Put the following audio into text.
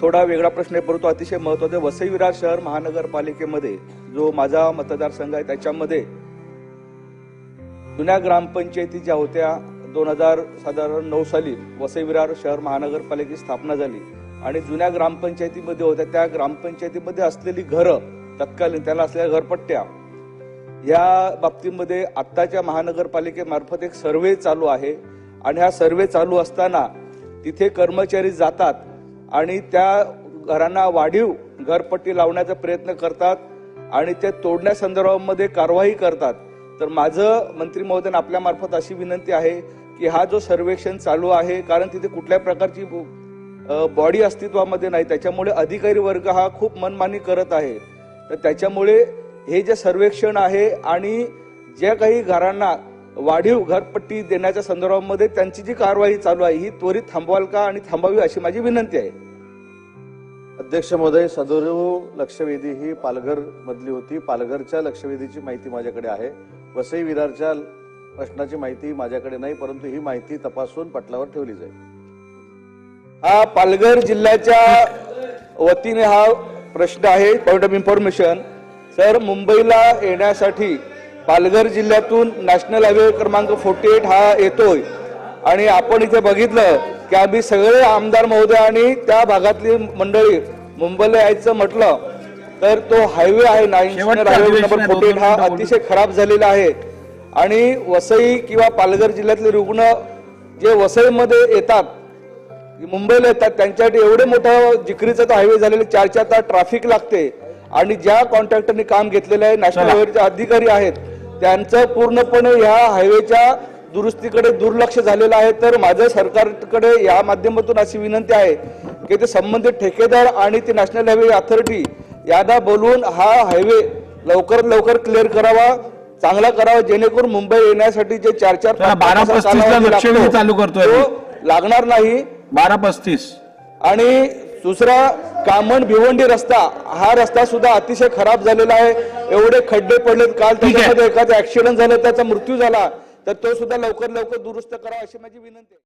थोडा वेगळा प्रश्न आहे परंतु अतिशय महत्त्वाचा वसई विरार शहर महानगरपालिकेमध्ये जो माझा मतदारसंघ आहे त्याच्यामध्ये जुन्या ग्रामपंचायती ज्या होत्या दोन हजार साधारण नऊ साली वसई विरार शहर महानगरपालिकेची स्थापना झाली. आणि जुन्या ग्रामपंचायतीमध्ये होत्या त्या ग्रामपंचायतीमध्ये असलेली घरं तत्कालीन त्याला असलेल्या घरपट्ट्या या बाबतीमध्ये आत्ताच्या महानगरपालिकेमार्फत एक सर्वे चालू आहे. आणि हा सर्वे चालू असताना तिथे कर्मचारी जातात आणि त्या घरांना वाढीव घरपट्टी लावण्याचा प्रयत्न करतात आणि ते तोडण्यासंदर्भामध्ये कारवाई करतात. तर माझं मंत्री महोदय आपल्यामार्फत अशी विनंती आहे की हा जो सर्वेक्षण चालू आहे कारण तिथे कुठल्या प्रकारची बॉडी अस्तित्वामध्ये नाही. त्याच्यामुळे अधिकारी वर्ग हा खूप मनमानी करत आहे. तर त्याच्यामुळे हे जे सर्वेक्षण आहे आणि ज्या काही घरांना वाढीव घरपट्टी देण्याच्या संदर्भामध्ये त्यांची जी कारवाई चालू आहे ही त्वरित थांबवाल का आणि थांबावी अशी माझी विनंती आहे. अध्यक्ष महोदय सदोरव लक्षवेधी ही पालघर मधली होती. पालघरच्या लक्षवेधीची माहिती माझ्याकडे आहे. वसई विरारच्या प्रश्नाची माहिती माझ्याकडे नाही परंतु ही माहिती तपासून पटलावर ठेवली जाईल. हा पालघर जिल्ह्याच्या वतीने हा प्रश्न आहे पॉइंट ऑफ इन्फॉर्मेशन सर मुंबईला येण्यासाठी पालघर जिल्ह्यातून नॅशनल हायवे क्रमांक फोर्टी एट हा येतोय. आणि आपण इथे बघितलं की आम्ही सगळे आमदार महोदय आणि त्या भागातली मंडळी मुंबईला यायचं म्हटलं तर तो हायवे आहे national highway number forty eight हा अतिशय खराब झालेला आहे. आणि वसई किंवा पालघर जिल्ह्यातले रुग्ण जे वसईमध्ये येतात मुंबईला येतात त्यांच्यासाठी एवढे मोठं जिकरीचा तो हायवे झालेले चार चार तास ट्रॅफिक लागते. आणि ज्या कॉन्ट्रॅक्टरनी काम घेतलेलं आहे नॅशनल हायवेचे अधिकारी आहेत त्यांचं पूर्णपणे ह्या हायवेच्या दुरुस्तीकडे दुर्लक्ष झालेलं आहे. तर माझं सरकारकडे या माध्यमातून अशी विनंती आहे की ते संबंधित ठेकेदार आणि ते नॅशनल हायवे अथॉरिटी यांना बोलवून हा हायवे लवकरात लवकर क्लिअर करावा चांगला करावा जेणेकरून मुंबई येण्यासाठी जे चार चार लागणार नाही. बारा पस्तीस. आणि दुसरा कामण भिवंडी रस्ता हा रस्ता सुद्धा अतिशय खराब झालेला आहे. एवढे खड्डे पडलेत. काल. त्याच्यामध्ये एखादा ऍक्सिडेंट झाला त्याचा मृत्यू झाला तर तो सुद्धा लवकर लवकर दुरुस्त करावा अशी माझी विनंती आहे.